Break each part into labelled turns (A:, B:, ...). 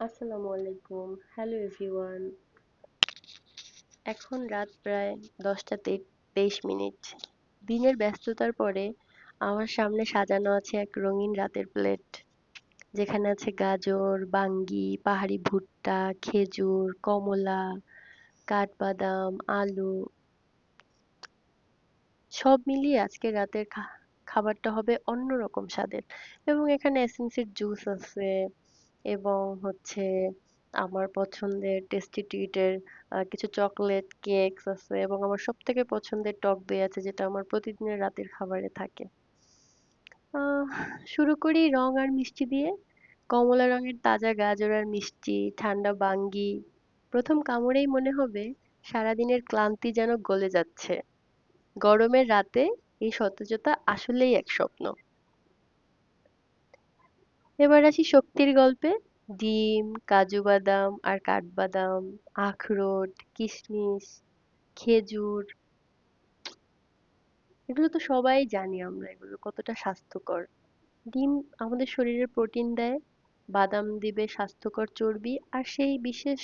A: আসসালামু আলাইকুম। Hello everyone এখন রাত প্রায় দশটা তেইশ মিনিট। দিনের ব্যস্ততার পরে আমার সামনে সাজানো আছে এক রঙিন রাতের প্লেট। যেখানে আছে গাজর, বাঙ্গি, পাহাড়ি ভুট্টা, খেজুর, কমলা, কাঠবাদাম, আলু। সব মিলিয়ে আজকে রাতের খাবারটা হবে অন্যরকম স্বাদের। এবং এখানে এসেন্সের জুস আছে। এবং হচ্ছে আমার পছন্দের টেস্টি ট্রিটের কিছু চকলেট কেকস আছে এবং আমার সব থেকে পছন্দের টক দই আছে যেটা আমার প্রতিদিনের রাতের খাবারে থাকে। আহ, শুরু করি রং আর মিষ্টি দিয়ে। কমলা রঙের তাজা গাজর আর মিষ্টি ঠান্ডা বাঙ্গি। প্রথম কামড়েই মনে হবে সারাদিনের ক্লান্তি যেন গলে যাচ্ছে। গরমের রাতে এই সতেজতা আসলেই এক স্বপ্ন। এবার আসি শক্তির গল্পে। ডিম, কাজু বাদাম আর কাঠবাদাম, আখরোট, কিশমিশ, খেজুর। এগুলো তো সবাই জানি আমরা এগুলো কতটা স্বাস্থ্যকর। ডিম আমাদের শরীরে প্রোটিন দেয়, বাদাম দিবে স্বাস্থ্যকর চর্বি আর সেই বিশেষ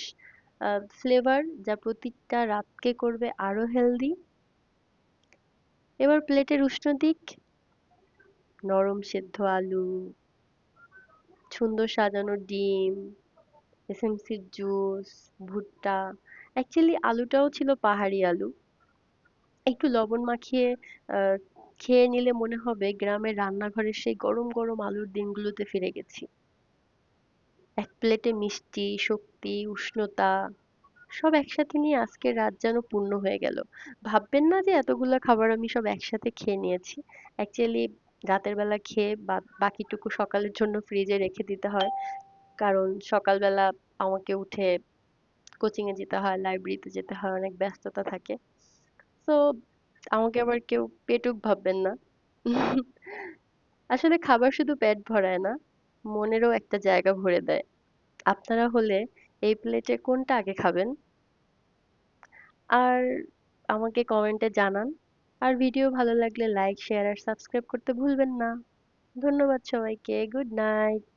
A: ফ্লেভার যা প্রতিটা রাতকে করবে আরও হেলদি এবার প্লেটের উষ্ণ দিক, নরম সেদ্ধ আলু সুন্দর সাজানো ডিম এসএমসির জুস, ভুট্টা। অ্যাকচুয়ালি আলুটাও ছিল পাহাড়ি আলু। একটু লবণ মাখিয়ে খেয়ে নিলে মনে হবে গ্রামের রান্নাঘরের সেই গরম গরম আলুর দিনগুলোতে ফিরে গেছি। এক প্লেটে মিষ্টি, শক্তি, উষ্ণতা, সব একসাথে নিয়ে আজকের রাত যেন পূর্ণ হয়ে গেল। ভাববেন না যে এতগুলো খাবার আমি সব একসাথে খেয়ে নিয়েছি। অ্যাকচুয়ালি রাতের বেলা খেয়ে বা, বাকিটুকু সকালের জন্য ফ্রিজে রেখে দিতে হয়। কারণ সকালবেলা আমাকে উঠে কোচিং এ যেতে হয় লাইব্রেরিতে যেতে হয়, অনেক ব্যস্ততা থাকে। তো আমাকে আবার কেউ পেটুক ভাববেন না। আসলে খাবার শুধু পেট ভরায় না, মনেরও একটা জায়গা ভরে দেয়। আপনারা হলে এই প্লেটে কোনটা আগে খাবেন? আর আমাকে কমেন্টে জানান। আর ভিডিও ভালো লাগলে লাইক শেয়ার আর সাবস্ক্রাইব করতে ভুলবেন না। ধন্যবাদ সবাইকে। Good night